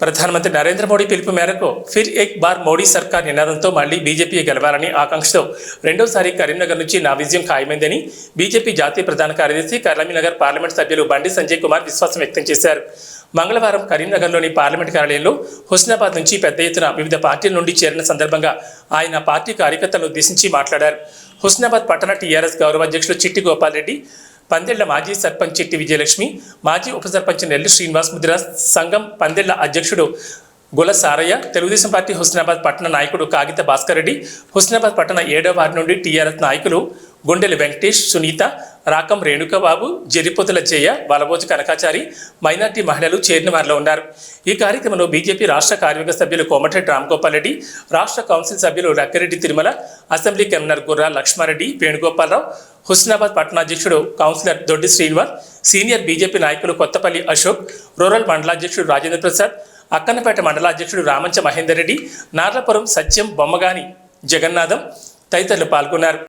ప్రధానమంత్రి నరేంద్ర మోడీ పిలుపు మేరకు ఫిర్ ఎక్ బార్ మోడీ సర్కార్ నినాదంతో మళ్ళీ బీజేపీ గెలవాలని ఆకాంక్షతో రెండోసారి కరీంనగర్ నుంచి నా విజయం ఖాయమైందని బీజేపీ జాతీయ ప్రధాన కార్యదర్శి కరీంనగర్ పార్లమెంట్ సభ్యులు బండి సంజయ్ కుమార్ విశ్వాసం వ్యక్తం చేశారు. మంగళవారం కరీంనగర్లోని పార్లమెంట్ కార్యాలయంలో హుస్నాబాద్ నుంచి పెద్ద ఎత్తున వివిధ పార్టీల నుండి చేరిన సందర్భంగా ఆయన పార్టీ కార్యకర్తలను ఉద్దేశించి మాట్లాడారు. హుస్నాబాద్ పట్టణ టీఆర్ఎస్ గౌరవ అధ్యక్షులు చిట్టి గోపాల్ రెడ్డి పందెళ్ళ మాజీ సర్పంచ్ చిట్టి విజయలక్ష్మి మాజీ ఉప సర్పంచ్ నెల్లి శ్రీనివాస్ ముదిరాజ్ సంఘం పందెళ్ళ అధ్యక్షుడు గుల సారయ్య తెలుగుదేశం పార్టీ హుస్నాబాద్ పట్టణ నాయకుడు కాగిత భాస్కర్ రెడ్డి హుస్నాబాద్ పట్టణ ఏడవ వార్డు నుండి టీఆర్ఎస్ నాయకులు గుండెలి వెంకటేష్ సునీత రాకం రేణుకబాబు జరిపోతుల జయ వలబోజు కనకాచారి మైనార్టీ మహిళలు చేరిన వారిలో ఉన్నారు. ఈ కార్యక్రమంలో బీజేపీ రాష్ట్ర కార్మిక సభ్యులు కోమటిరెడ్డి రామ్గోపాల్ రెడ్డి రాష్ట్ర కౌన్సిల్ సభ్యులు Rakkireddy Tirumala assembly convener Gurra Laxmareddy Venugopalarao Husnabad పట్టణాధ్యక్షుడు councillor Doddi Srinivas senior BJP నాయకులు కొత్తపల్లి అశోక్ రూరల్ మండలాధ్యక్షుడు రాజేంద్ర ప్రసాద్ అక్కన్నపేట మండలాధ్యక్షుడు రామంచ మహేందర్ రెడ్డి నార్లపురం సత్యం బొమ్మగాని జగన్నాథం తదితరులు పాల్గొన్నారు.